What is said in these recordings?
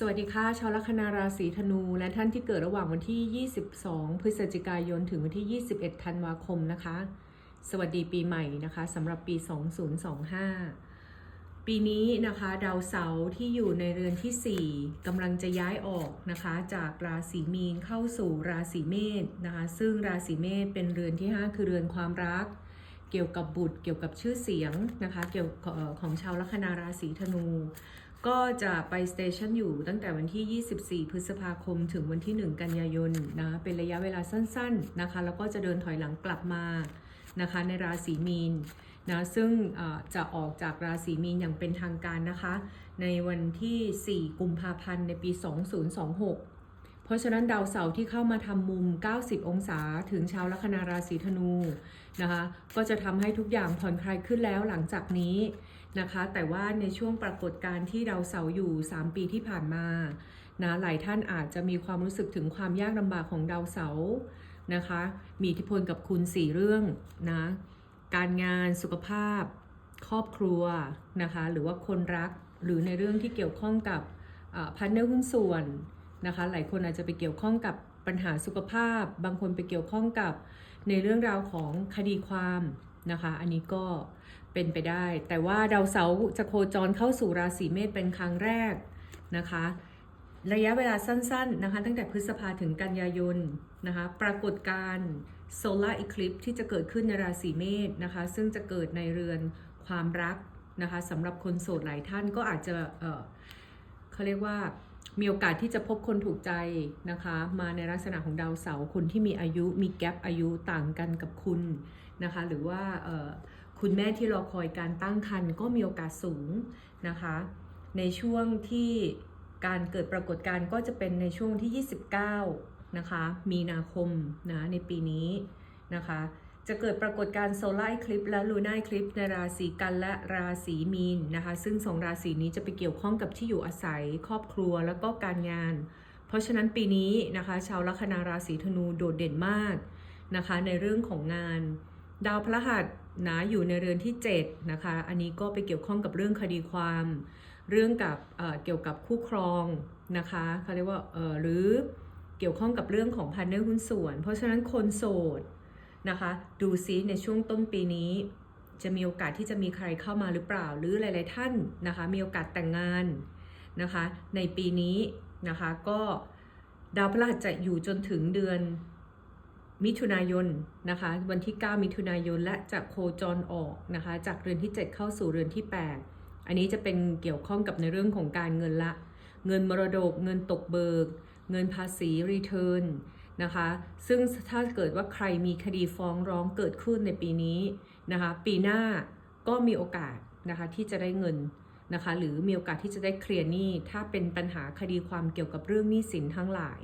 สวัสดีค่ะชาวลัคนาราศีธนู และท่านที่เกิดระหว่างวันที่ 22 พฤศจิกายน ถึงวันที่ 21 ธันวาคมนะคะ สวัสดีปีใหม่นะคะสำหรับปี 2025 ปีนี้นะคะดาวเสาร์ที่อยู่ในเรือนที่ 4กำลังจะย้ายออกนะคะ จากราศีมีนเข้าสู่ราศีเมษนะคะ ซึ่งราศีเมษเป็นเรือนที่ 5 คือเรือนความรัก เกี่ยวกับบุตร เกี่ยวกับชื่อเสียงนะคะ เกี่ยวกับของชาวลัคนาราศีธนู ก็จะไปสเตชันอยู่ตั้งแต่วันที่ 24 พฤษภาคม ถึงวันที่ 1 กันยายนนะเป็นระยะเวลาสั้นๆนะคะ แล้วก็จะเดินถอยหลังกลับมานะคะในราศีมีนนะซึ่งจะออกจากราศีมีนอย่างเป็นทางการนะคะ ในวันที่ 4 กุมภาพันธ์ในปี 2026 เพราะฉะนั้นดาวเสาร์ที่เข้ามาทำมุม 90 องศาถึงชาวลัคนาราศีธนูนะคะ ก็จะทำให้ทุกอย่างผ่อนคลายขึ้นแล้วหลังจากนี้ นะคะ แต่ว่าในช่วงปรากฏการณ์ที่ดาวเสาร์อยู่ 3 ปีที่ผ่านมานะหลายท่านอาจจะมีความรู้สึกถึงความยากลำบากของดาวเสาร์นะคะ มีอิทธิพลกับคุณ4เรื่องนะการงานสุขภาพ ครอบครัวนะคะ หรือว่าคนรักหรือในเรื่องที่เกี่ยวข้องกับพันเนอร์หุ้นส่วนนะคะ หลายคนอาจจะไปเกี่ยวข้องกับปัญหาสุขภาพ บางคนไปเกี่ยวข้องกับในเรื่องราวของคดีความนะคะ อันนี้ก็ เป็นไปได้ แต่ว่าดาวเสาร์จะโคจรเข้าสู่ราศีเมษเป็นครั้งแรกนะคะ ระยะเวลาสั้นๆนะคะ ตั้งแต่พฤษภาถึงกันยายนนะคะ ปรากฏการณ์โซลาร์ e คลิปที่จะเกิดขึ้นในราศีเมษนะคะ ซึ่งจะเกิดในเรือนความรักนะคะสำหรับคนโสดหลายท่านก็อาจจะเเขาเรียกว่ามีโอกาสที่จะพบคนถูกใจนะคะ มาในลักษณะของดาวเสาร์คนที่มีอายุมีแกลบอายุต่างกันกับคุณนะคะ หรือว่าอ่อ คุณแม่ที่รอคอยการตั้งครรภ์ก็มีโอกาสสูงนะคะ ในช่วงที่การเกิดปรากฏการณ์ก็จะเป็นในช่วงที่ 29 นะคะ มีนาคมนะในปีนี้นะคะ จะเกิดปรากฏการณ์โซลาร์คลิปและลูน่าคลิปในราศีกันและราศีมีนนะคะ ซึ่งสองราศีนี้จะไปเกี่ยวข้องกับที่อยู่อาศัยครอบครัวแล้วก็การงาน เพราะฉะนั้นปีนี้นะคะ ชาวลัคนาราศีธนูโดดเด่นมากนะคะ ในเรื่องของงาน ดาวพฤหัส นะอยู่ในเรือนที่ 7 นะคะ อันนี้ก็ไปเกี่ยวข้องกับเรื่องคดีความ เรื่องกับเเกี่ยวกับคู่ครองนะคะเขาเรียกว่าหรือเกี่ยวข้องกับเรื่องของพันเนอร์หุ้นส่วน เพราะฉะนั้นคนโสดนะคะดูซิในช่วงต้นปีนี้ จะมีโอกาสที่จะมีใครเข้ามาหรือเปล่า หรือหลาย ๆ ท่านนะคะมีโอกาสแต่งงานนะคะในปีนี้นะคะก็ดาวพฤหัสจะอยู่จนถึงเดือน มิถุนายนนะคะ วันที่ 9 มิถุนายนและจะโคจรออกนะคะ จากเรือนที่ 7 เข้าสู่เรือนที่ 8 อันนี้จะเป็นเกี่ยวข้องกับในเรื่องของการเงินละ เงินมรดก เงินตกเบิก เงินภาษีรีเทิร์นนะคะ ซึ่งถ้าเกิดว่าใครมีคดีฟ้องร้องเกิดขึ้นในปีนี้นะคะ ปีหน้าก็มีโอกาสนะคะที่จะได้เงิน นะคะหรือมีโอกาสที่จะได้เคลียร์หนี้ถ้าเป็นปัญหาคดีความเกี่ยวกับเรื่องหนี้สินทั้งหลาย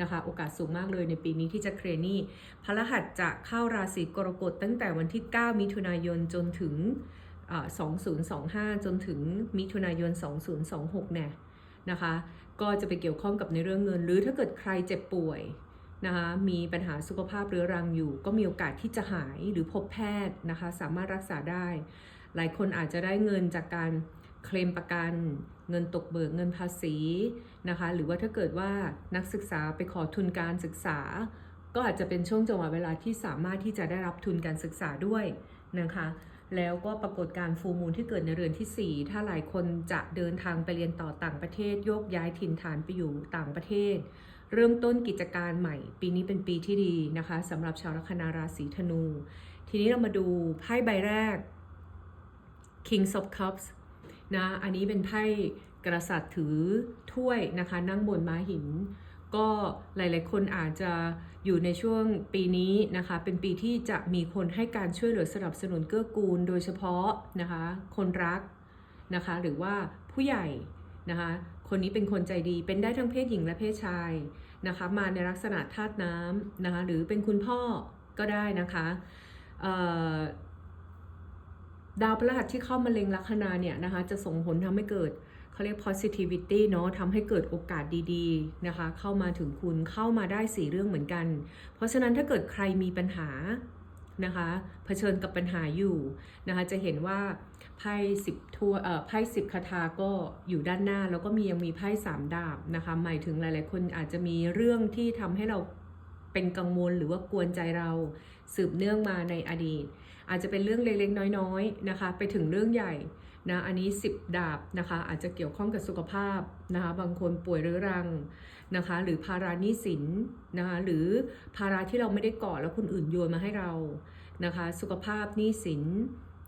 นะคะโอกาสสูงมากเลยในปีนี้ที่จะเคลียร์หนี้พระรหัสจะเข้าราศีกรกฎตั้งแต่วันที่ 9 มิถุนายนจนถึง 2025 จนถึงมิถุนายน 2026 เนี่ยนะคะ ก็จะไปเกี่ยวข้องกับในเรื่องเงิน หรือถ้าเกิดใครเจ็บป่วยนะคะมีปัญหาสุขภาพเรื้อรังอยู่ ก็มีโอกาสที่จะหายหรือพบแพทย์นะคะ สามารถรักษาได้ หลายคนอาจจะได้เงินจากการ เคลมประกัน เงินตกเบิกเงินภาษีนะคะ หรือว่าถ้าเกิดว่านักศึกษาไปขอทุนการศึกษา ก็อาจจะเป็นช่วงจังหวะเวลาที่สามารถที่จะได้รับทุนการศึกษาด้วยนะคะ แล้วก็ปรากฏการฟูมูลที่เกิดในเรือนที่ 4 ถ้าหลายคนจะเดินทางไปเรียนต่อต่างประเทศโยกย้ายถิ่นฐานไปอยู่ต่างประเทศ เริ่มต้นกิจการใหม่ ปีนี้เป็นปีที่ดีนะคะสำหรับชาวลัคนาราศีธนู ทีนี้เรามาดูไพ่ใบแรก Kings of Cups นะอันนี้เป็นไพ่กษัตรถือถ้วยนะคะ นั่งบนม้าหิน ก็หลายๆ คนอาจจะอยู่ในช่วงปีนี้นะคะ เป็นปีที่จะมีคนให้การช่วยเหลือสนับสนุนเกื้อกูล โดยเฉพาะนะคะ คนรักนะคะ หรือว่าผู้ใหญ่นะคะ คนนี้เป็นคนใจดีเป็นได้ทั้งเพศหญิงและเพศชายนะคะ มาในลักษณะธาตุน้ำนะคะ หรือเป็นคุณพ่อก็ได้นะคะ ดาวพฤหัสที่เข้ามาเล็งลัคนาเนี่ยนะคะจะส่งผลทำให้เกิดเขาเรียก positivity เนาะทำให้เกิดโอกาสดีๆนะคะ เข้ามาถึงคุณเข้ามาได้สี่เรื่องเหมือนกัน เพราะฉะนั้นถ้าเกิดใครมีปัญหานะคะเผชิญกับปัญหาอยู่นะคะจะเห็นว่าไพ่สิบทัวเอ่อไพ่สิบคาถาก็อยู่ด้านหน้า แล้วก็มียังมีไพ่สามดาบนะคะหมายถึงหลายๆ คนอาจจะมีเรื่องที่ทำให้เราเป็นกังวลหรือว่ากวนใจเราสืบเนื่องมาในอดีต อาจจะเป็นเรื่องเล็กๆ น้อยๆนะคะ ไปถึงเรื่องใหญ่นะอันนี้ 10 ดาบนะคะอาจจะเกี่ยวข้องกับสุขภาพนะคะบางคนป่วยเรื้อรังนะคะหรือภาราหนี้สินนะคะหรือภาระที่เราไม่ได้ก่อแล้วคนอื่นโยนมาให้เรานะคะสุขภาพหนี้สิน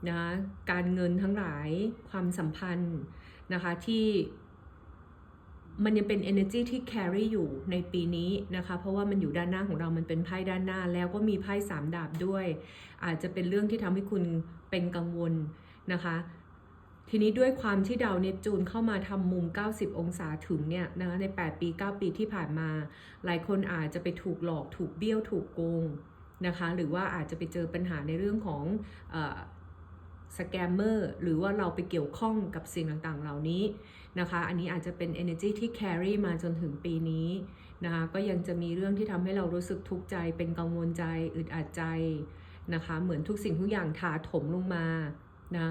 นะคะการเงินทั้งหลายความสัมพันธ์นะคะที่ มันยังเป็น energy ที่ carry อยู่ในปีนี้นะคะ เพราะว่ามันอยู่ด้านหน้าของเรา มันเป็นไพ่ด้านหน้า แล้วก็มีไพ่สามดาบด้วย อาจจะเป็นเรื่องที่ทำให้คุณเป็นกังวลนะคะ ทีนี้ด้วยความที่ดาวเนปจูนเข้ามาทำมุม 90 องศาถึงเนี่ยนะคะใน 8 ปี 9 ปีที่ผ่านมา หลายคนอาจจะไปถูกหลอก ถูกเบี้ยว ถูกโกงนะคะ หรือว่าอาจจะไปเจอปัญหาในเรื่องของอ สแกมเมอร์หรือว่าเราไปเกี่ยวข้องกับสิ่งต่างๆ เหล่านี้นะคะ อันนี้อาจจะเป็น energy ที่ carry มาจนถึงปีนี้นะคะก็ยังจะมีเรื่องที่ทำให้เรารู้สึกทุกข์ใจ เป็นกังวลใจอึดอัดใจนะคะ เหมือนทุกสิ่งทุกอย่างถาถมลงมานะ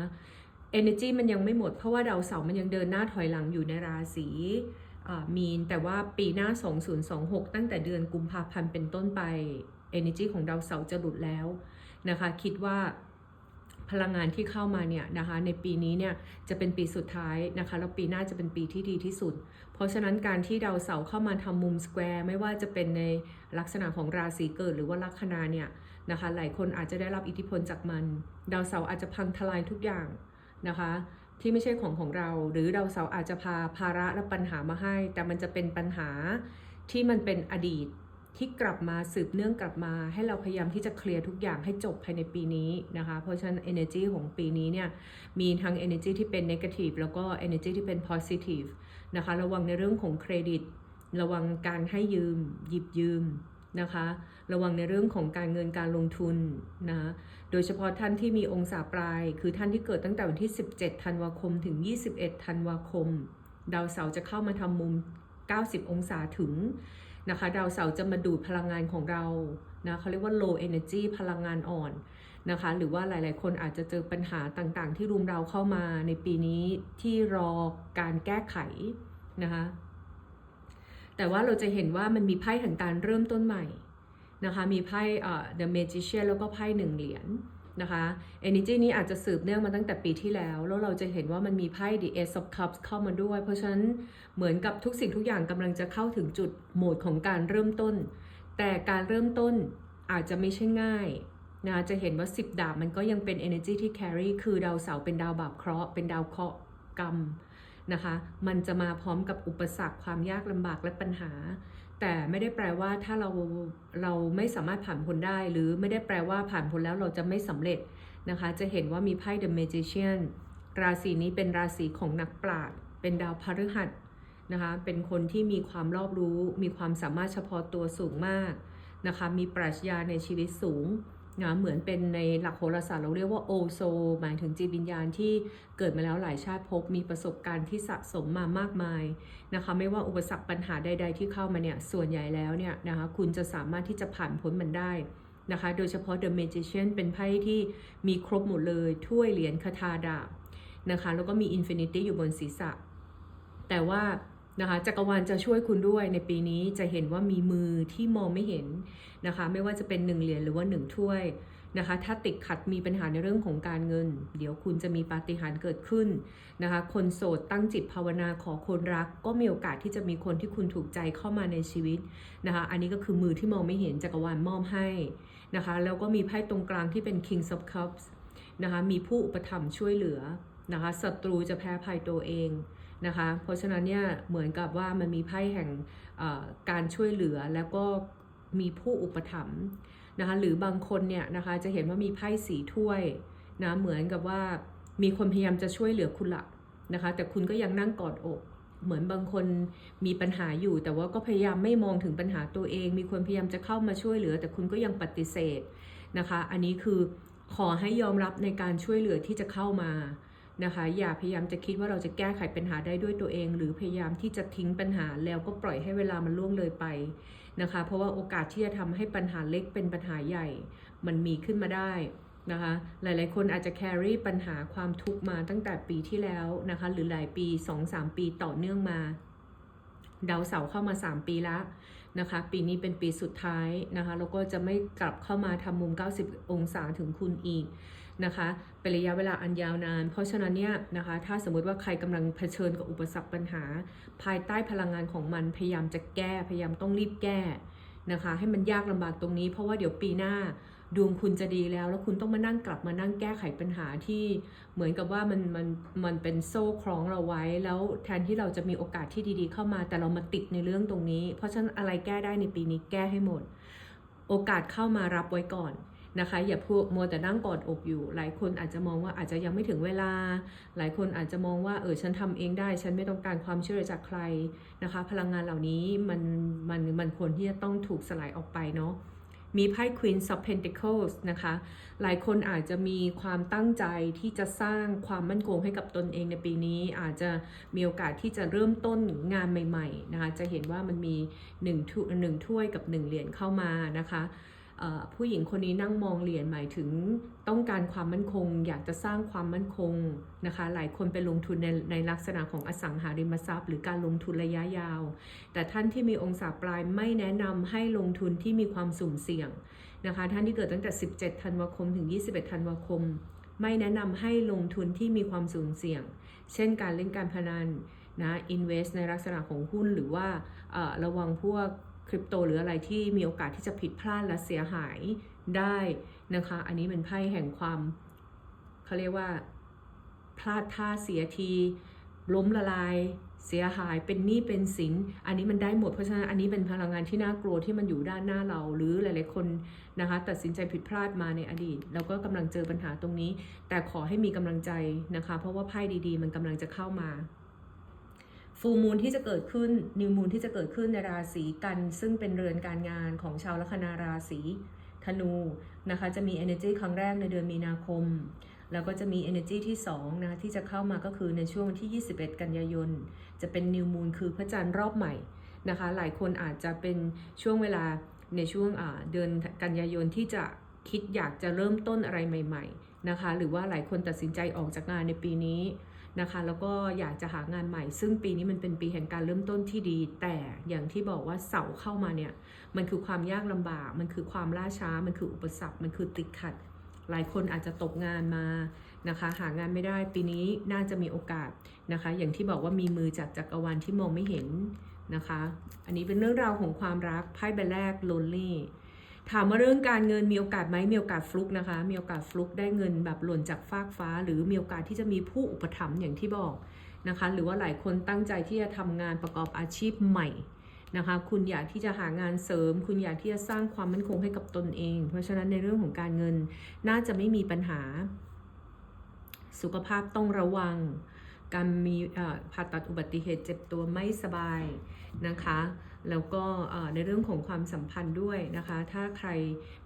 energy มันยังไม่หมดเพราะว่าดาวเสาร์มันยังเดินหน้าถอยหลังอยู่ในราศีมีนแต่ว่าปีหน้า 2026 ตั้งแต่เดือนกุมภาพันธ์เป็นต้นไป energy ของดาวเสาร์จะหลุดแล้วนะคะ คิดว่า พลังงานที่เข้ามาเนี่ยนะคะในปีนี้เนี่ยจะเป็นปีสุดท้ายนะคะแล้วปีหน้าจะเป็นปีที่ดีที่สุด เพราะฉะนั้นการที่ดาวเสาร์เข้ามาทำมุมสแควร์ไม่ว่าจะเป็นในลักษณะของราศีเกิดหรือว่าลัคนาเนี่ยนะคะหลายคนอาจจะได้รับอิทธิพลจากมัน ดาวเสาร์อาจจะพังทลายทุกอย่างนะคะที่ไม่ใช่ของของเรา หรือดาวเสาร์อาจจะพาภาระและปัญหามาให้ แต่มันจะเป็นปัญหาที่มันเป็นอดีต ที่กลับมาสืบเนื่องกลับมา ให้เราพยายามที่จะเคลียร์ทุกอย่างให้จบภายในปีนี้นะคะ เพราะฉะนั้น energy ของปีนี้เนี่ยมีทั้ง energy ที่เป็น negative แล้วก็ energy ที่เป็น positive นะคะ ระวังในเรื่องของเครดิต ระวังการให้ยืม หยิบยืมนะคะ ระวังในเรื่องของการเงินการลงทุนนะ โดยเฉพาะท่านที่มีองศาปลาย คือท่านที่เกิดตั้งแต่วันที่ 17 ธันวาคม ถึง 21 ธันวาคม ดาวเสาร์จะเข้ามาทำมุม 90 องศาถึง นะคะดาวเสาร์จะมาดูดพลังงานของเรานะเขาเรียกว่า low energy พลังงานอ่อนนะคะ หรือว่าหลาย ๆ คนอาจจะเจอปัญหาต่าง ๆ ที่รุมเราเข้ามาในปีนี้ที่รอการแก้ไขนะคะ แต่ว่าเราจะเห็นว่ามันมีไพ่แห่งการเริ่มต้นใหม่นะคะ มีไพ่ The Magician แล้วก็ไพ่หนึ่งเหรียญ นะคะ Energy นี้อาจจะสืบเนื่องมาตั้งแต่ปีที่แล้ว แล้วเราจะเห็นว่ามันมีไพ่ The Ace of Cups เข้ามาด้วย เพราะฉะนั้นเหมือนกับทุกสิ่งทุกอย่างกำลังจะเข้าถึงจุดโหมดของการเริ่มต้น แต่การเริ่มต้นอาจจะไม่ใช่ง่ายนะจะเห็นว่า 10 ดาบมันก็ยังเป็น energy ที่ carry คือดาวเสาร์เป็นดาวบาปเคราะห์เป็นดาวเคราะห์กรรมนะคะ มันจะมาพร้อมกับอุปสรรคความยากลำบากและปัญหา แต่ไม่ได้แปลว่าถ้าเราเราไม่สามารถผ่านพ้นได้ หรือไม่ได้แปลว่าผ่านพ้นแล้วเราจะไม่สำเร็จนะคะ จะเห็นว่ามีไพ่ The Magician ราศีนี้เป็นราศีของนักปราชญ์เป็นดาวพฤหัสนะคะเป็นคนที่มีความรอบรู้ มีความสามารถเฉพาะตัวสูงมากนะคะมีปรัชญาในชีวิตสูง นะเหมือนเป็นในหลักโหราศาสตร์เราเรียกว่าโอโซ หมายถึงจิตวิญญาณที่เกิดมาแล้วหลายชาติภพมีประสบการณ์ที่สะสมมามากมายนะคะไม่ว่าอุปสรรคปัญหาใด ๆ ที่เข้ามาเนี่ยส่วนใหญ่แล้วเนี่ยนะคะคุณจะสามารถที่จะผ่านพ้นมันได้นะคะโดยเฉพาะ The Magician เป็นไพ่ที่มีครบหมดเลยถ้วยเหรียญคาถาดาบนะคะแล้วก็มี Infinity อยู่บนศีรษะ แต่ว่า นะคะจักรวาลจะช่วยคุณด้วยในปีนี้จะเห็นว่ามีมือที่มองไม่เห็นนะคะไม่ว่าจะเป็นหนึ่งเหรียญหรือว่าหนึ่งถ้วยนะคะถ้าติดขัดมีปัญหาในเรื่องของการเงิน เดี๋ยวคุณจะมีปาฏิหาริย์เกิดขึ้นนะคะคนโสดตั้งจิตภาวนาขอคนรัก ก็มีโอกาสที่จะมีคนที่คุณถูกใจเข้ามาในชีวิตนะคะอันนี้ก็คือมือที่มองไม่เห็นจักรวาลมอบให้นะคะแล้วก็มีไพ่ตรงกลางที่เป็น King of Cups นะคะมีผู้อุปถัมภ์ช่วยเหลือนะคะศัตรูจะแพ้ภัยตัวเอง นะคะ เพราะฉะนั้นเนี่ยเหมือนกับว่ามันมีไพ่แห่งการช่วยเหลือแล้วก็มีผู้อุปถัมภ์นะคะหรือบางคนเนี่ยนะคะจะเห็นว่ามีไพ่สีถ้วยนะเหมือนกับว่ามีคนพยายามจะช่วยเหลือคุณละนะคะ แต่คุณก็ยังนั่งกอดอก เหมือนบางคนมีปัญหาอยู่ แต่ว่าก็พยายามไม่มองถึงปัญหาตัวเอง มีคนพยายามจะเข้ามาช่วยเหลือ แต่คุณก็ยังปฏิเสธนะคะ อันนี้คือขอให้ยอมรับในการช่วยเหลือที่จะเข้ามา นะคะ อย่าพยายามจะคิดว่าเราจะแก้ไขปัญหาได้ด้วยตัวเอง หรือพยายามที่จะทิ้งปัญหาแล้วก็ปล่อยให้เวลามันล่วงเลยไปนะคะ เพราะว่าโอกาสที่จะทำให้ปัญหาเล็กเป็นปัญหาใหญ่ มันมีขึ้นมาได้นะคะหลายๆ คนอาจจะ carry ปัญหาความทุกข์มาตั้งแต่ปีที่แล้วนะคะหรือหลายปี 2-3 ปีต่อเนื่องมา ดาวเสาร์เข้ามา 3 ปีแล้วนะคะปีนี้เป็นปีสุดท้ายนะคะแล้วก็จะไม่กลับเข้ามาทำมุม 90 องศาถึงคุณอีก นะคะเป็นระยะเวลาอันยาวนาน เพราะฉะนั้นเนี่ยนะคะถ้าสมมติว่าใครกำลังเผชิญกับอุปสรรคปัญหา ภายใต้พลังงานของมันพยายามจะแก้พยายามต้องรีบแก้นะคะให้มันยากลำบากตรงนี้ เพราะว่าเดี๋ยวปีหน้าดวงคุณจะดีแล้ว แล้วคุณต้องมานั่งกลับมานั่งแก้ไขปัญหาที่เหมือนกับว่ามันมันมันเป็นโซ่คล้องเราไว้ แล้วแทนที่เราจะมีโอกาสที่ดีๆ เข้ามาแต่เรามาติดในเรื่องตรงนี้ เพราะฉะนั้นอะไรแก้ได้ในปีนี้แก้ให้หมด โอกาสเข้ามารับไว้ก่อน นะคะ อย่าพูดมัวแต่นั่งกอดอกอยู่ หลายคนอาจจะมองว่าอาจจะยังไม่ถึงเวลา หลายคนอาจจะมองว่าเออฉันทำเองได้ ฉันไม่ต้องการความช่วยเหลือจากใครนะคะ พลังงานเหล่านี้มันมันมันควรที่จะต้องถูกสลายออกไปเนาะมีไพ่ Queen of Pentacles นะคะ หลายคนอาจจะมีความตั้งใจที่จะสร้างความมั่นคงให้กับตนเองในปีนี้ อาจจะมีโอกาสที่จะเริ่มต้นงานใหม่ ๆ นะคะ จะเห็นว่ามันมี1ถ้วยหนึ่งถ้วยกับ 1 เหรียญเข้ามานะคะ ผู้หญิงคนนี้นั่งมองเหรียญหมายถึงต้องการความมั่นคง อยากจะสร้างความมั่นคงนะคะ หลายคนไปลงทุนในในลักษณะของอสังหาริมทรัพย์ หรือการลงทุนระยะยาว แต่ท่านที่มีองศาปลายไม่แนะนำให้ลงทุนที่มีความสุ่มเสี่ยงนะคะ ท่านที่เกิดตั้งแต่ 17 ธันวาคม ถึง 21 ธันวาคม ไม่แนะนำให้ลงทุนที่มีความสุ่มเสี่ยง เช่น การเล่นการพนันนะ invest ในลักษณะของหุ้นหรือว่าระวังพวก คริปโตหรืออะไรที่มีโอกาสที่จะผิดพลาดและเสียหายได้นะคะ อันนี้เป็นไพ่แห่งความเขาเรียกว่า พลาดท่าเสียที ล้มละลาย เสียหายเป็นหนี้เป็นสิน อันนี้มันได้หมดเพราะฉะนั้นอันนี้เป็นพลังงานที่น่ากลัวที่มันอยู่ด้านหน้าเราหรือหลาย ๆ คนนะคะตัดสินใจผิดพลาดมาในอดีตแล้วก็กำลังเจอปัญหาตรงนี้ แต่ขอให้มีกำลังใจนะคะ เพราะว่าไพ่ดี ๆ มันกำลังจะเข้ามา ฟูมูลที่จะเกิดขึ้นนิวมูลที่จะเกิดขึ้นในราศีกันซึ่งเป็นเรือนการงานของชาวลัคนาราศีธนูนะคะจะมี energy ครั้งแรกในเดือนมีนาคม แล้วก็จะมี energy ที่2นะคะที่จะเข้ามาก็คือในช่วงวันที่ 21 กันยายน จะเป็น new moon คือพระจันทร์รอบใหม่นะคะหลายคนอาจจะเป็นช่วงเวลาในช่วงเดือนกันยายนที่จะคิดอยากจะเริ่มต้นอะไรใหม่ ๆนะคะ หรือว่าหลายคนตัดสินใจออกจากงานในปีนี้ นะคะแล้วก็อยากจะหางานใหม่ ซึ่งปีนี้มันเป็นปีแห่งการเริ่มต้นที่ดี แต่อย่างที่บอกว่าเสาเข้ามาเนี่ยมันคือความยากลำบาก มันคือความล่าช้า มันคืออุปสรรค มันคือติดขัด หลายคนอาจจะตกงานมานะคะหางานไม่ได้ปีนี้น่าจะมีโอกาสนะคะอย่างที่บอกว่ามีมือจากจักรวาลที่มองไม่เห็นนะคะ อันนี้เป็นเรื่องราวของความรักไพ่ใบแรก lonely ถามว่าเรื่องการเงินมีโอกาสไหมมีโอกาสฟลุกนะคะ มีโอกาสฟลุกได้เงินแบบหล่นจากฟากฟ้า หรือมีโอกาสที่จะมีผู้อุปถัมภ์อย่างที่บอกนะคะ หรือว่าหลายคนตั้งใจที่จะทำงานประกอบอาชีพใหม่นะคะ คุณอยากที่จะหางานเสริม คุณอยากที่จะสร้างความมั่นคงให้กับตนเอง เพราะฉะนั้นในเรื่องของการเงินน่าจะไม่มีปัญหา สุขภาพต้องระวัง การมีผ่าตัดอุบัติเหตุเจ็บตัวไม่สบายนะคะ แล้วก็ในเรื่องของความสัมพันธ์ด้วยนะคะ ถ้าใคร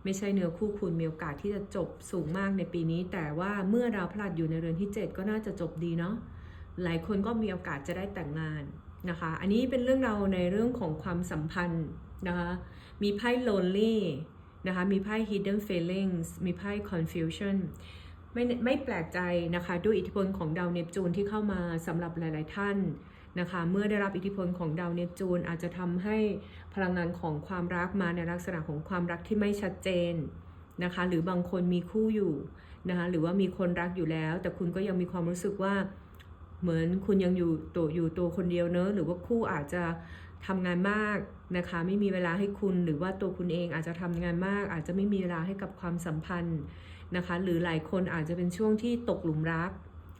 ไม่ใช่เนื้อคู่คุณมีโอกาสที่จะจบสูงมากในปีนี้ แต่ว่าเมื่อดาพฤหัสอยู่ในเรือนที่ 7 ก็น่าจะจบดีเนาะหลายคนก็มีโอกาสจะได้แต่งงานนะคะ อันนี้เป็นเรื่องเราในเรื่องของความสัมพันธ์นะคะ มีไพ่ lonely นะคะ มีไพ่ hidden feelings มีไพ่ confusion ไม่ไม่แปลกใจนะคะด้วยอิทธิพลของดาวเนปจูนที่เข้ามาสำหรับหลาย ๆ ท่านนะคะเมื่อได้รับอิทธิพลของดาวเนปจูนอาจจะทำให้พลังงานของความรักมาในลักษณะของความรักที่ไม่ชัดเจนนะคะหรือบางคนมีคู่อยู่นะคะหรือว่ามีคนรักอยู่แล้ว แต่คุณก็ยังมีความรู้สึกว่าเหมือนคุณยังอยู่ตัวอยู่ตัวคนเดียวเนอะหรือว่าคู่อาจจะ ทำงานมากนะคะ ไม่มีเวลาให้คุณหรือว่าตัวคุณเองอาจจะทำงานมาก อาจจะไม่มีเวลาให้กับความสัมพันธ์นะคะ หรือหลายคนอาจจะเป็นช่วงที่ตกหลุมรัก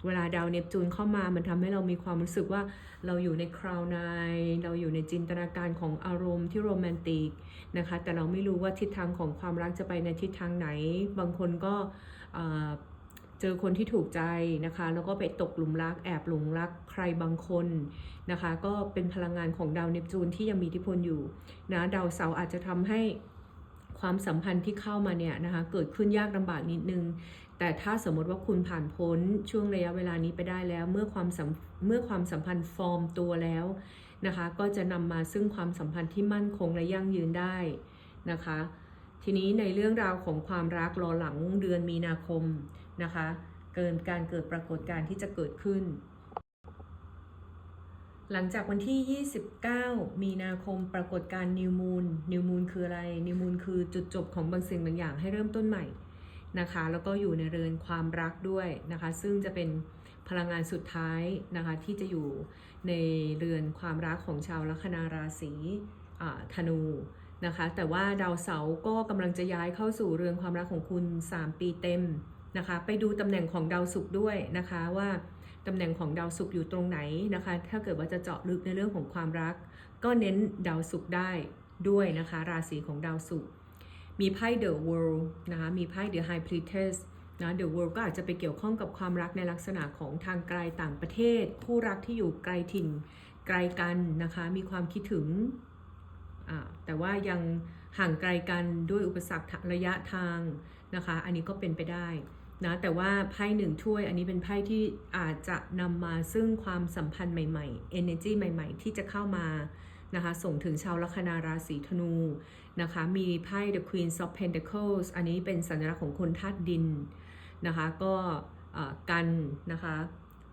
เวลาดาวเนปจูนเข้ามามันทำให้เรามีความรู้สึกว่าเราอยู่ในคราวไนเราอยู่ในจินตนาการของอารมณ์ที่โรแมนติกนะคะ แต่เราไม่รู้ว่าทิศทางของความรักจะไปในทิศทางไหน บางคนก็ เจอคนที่ถูกใจนะคะ แล้วก็ไปตกหลุมรักแอบหลงรักใครบางคนนะคะ ก็เป็นพลังงานของดาวเนปจูนที่ยังมีอิทธิพลอยู่นะดาวเสาร์อาจจะทำให้ความสัมพันธ์ที่เข้ามาเนี่ยนะคะเกิดขึ้นยากลำบากนิดนึง แต่ถ้าสมมติว่าคุณผ่านพ้นช่วงระยะเวลานี้ไปได้แล้ว เมื่อความเมื่อความสัมพันธ์ฟอร์มตัวแล้วนะคะ ก็จะนำมาซึ่งความสัมพันธ์ที่มั่นคงและยั่งยืนได้นะคะ ทีนี้ในเรื่องราวของความรักรอหลังเดือนมีนาคม นะคะ เกินการเกิดปรากฏการณ์ที่จะเกิดขึ้น หลังจากวันที่ 29 มีนาคมปรากฏการณ์นิวมูนนิวมูนคืออะไร นิวมูนคือจุดจบของบางสิ่งบางอย่างให้เริ่มต้นใหม่นะคะ แล้วก็อยู่ในเรือนความรักด้วยนะคะ ซึ่งจะเป็นพลังงานสุดท้ายนะคะที่จะอยู่ในเรือนความรักของชาวลัคนาราศีธนูนะคะ แต่ว่าดาวเสาร์ก็กำลังจะย้ายเข้าสู่เรือนความรักของคุณ 3 ปีเต็ม นะคะ ไปดูตำแหน่งของดาวศุกร์ด้วยนะคะว่าตำแหน่งของดาวศุกร์อยู่ตรงไหนนะคะ ถ้าเกิดว่าจะเจาะลึกในเรื่องของความรัก ก็เน้นดาวศุกร์ได้ด้วยนะคะ ราศีของดาวศุกร์มีไพ่ The World นะคะ มีไพ่ The High Priestess นะ The World ก็อาจจะไปเกี่ยวข้องกับความรักในลักษณะของทางไกลต่างประเทศ คู่รักที่อยู่ไกลถิ่นไกลกันนะคะ มีความคิดถึง แต่ว่ายังห่างไกลกันด้วยอุปสรรคระยะทางนะคะ อันนี้ก็เป็นไปได้ นะแต่ว่าไพ่หนึ่งถ้วย อันนี้เป็นไพ่ที่อาจจะนำมาซึ่งความสัมพันธ์ใหม่ๆ energy ใหม่ ๆ ที่จะเข้ามานะคะส่งถึงชาวลัคนาราศีธนูนะคะมีไพ่ the queen of pentacles อันนี้เป็นสัญลักษณ์ของคนธาตุดินนะคะก็กันนะคะ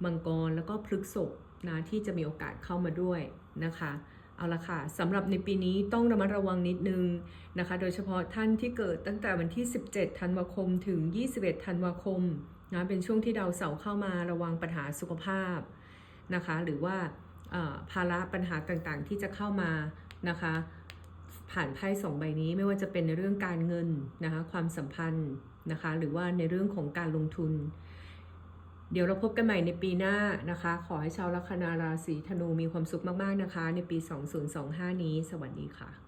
มังกรแล้วก็พฤกษบนะที่จะมีโอกาสเข้ามาด้วยนะคะ เอาละค่ะสำหรับในปีนี้ต้องระมัดระวังนิดนึงนะคะ โดยเฉพาะท่านที่เกิดตั้งแต่วันที่ 17 ธันวาคมถึง 21 ธันวาคมนะเป็นช่วงที่ดาวเสาร์เข้ามาระวังปัญหาสุขภาพนะคะ หรือว่าภาระปัญหาต่างๆ ที่จะเข้ามานะคะ ผ่านไพ่สองใบนี้ไม่ว่าจะเป็นในเรื่องการเงินนะคะ ความสัมพันธ์นะคะ หรือว่าในเรื่องของการลงทุน เดี๋ยวเราพบกันใหม่ในปีหน้านะคะ ขอให้ชาวลัคนาราศีธนูมีความสุขมาก ๆ นะคะ ในปี 2025 นี้ สวัสดีค่ะ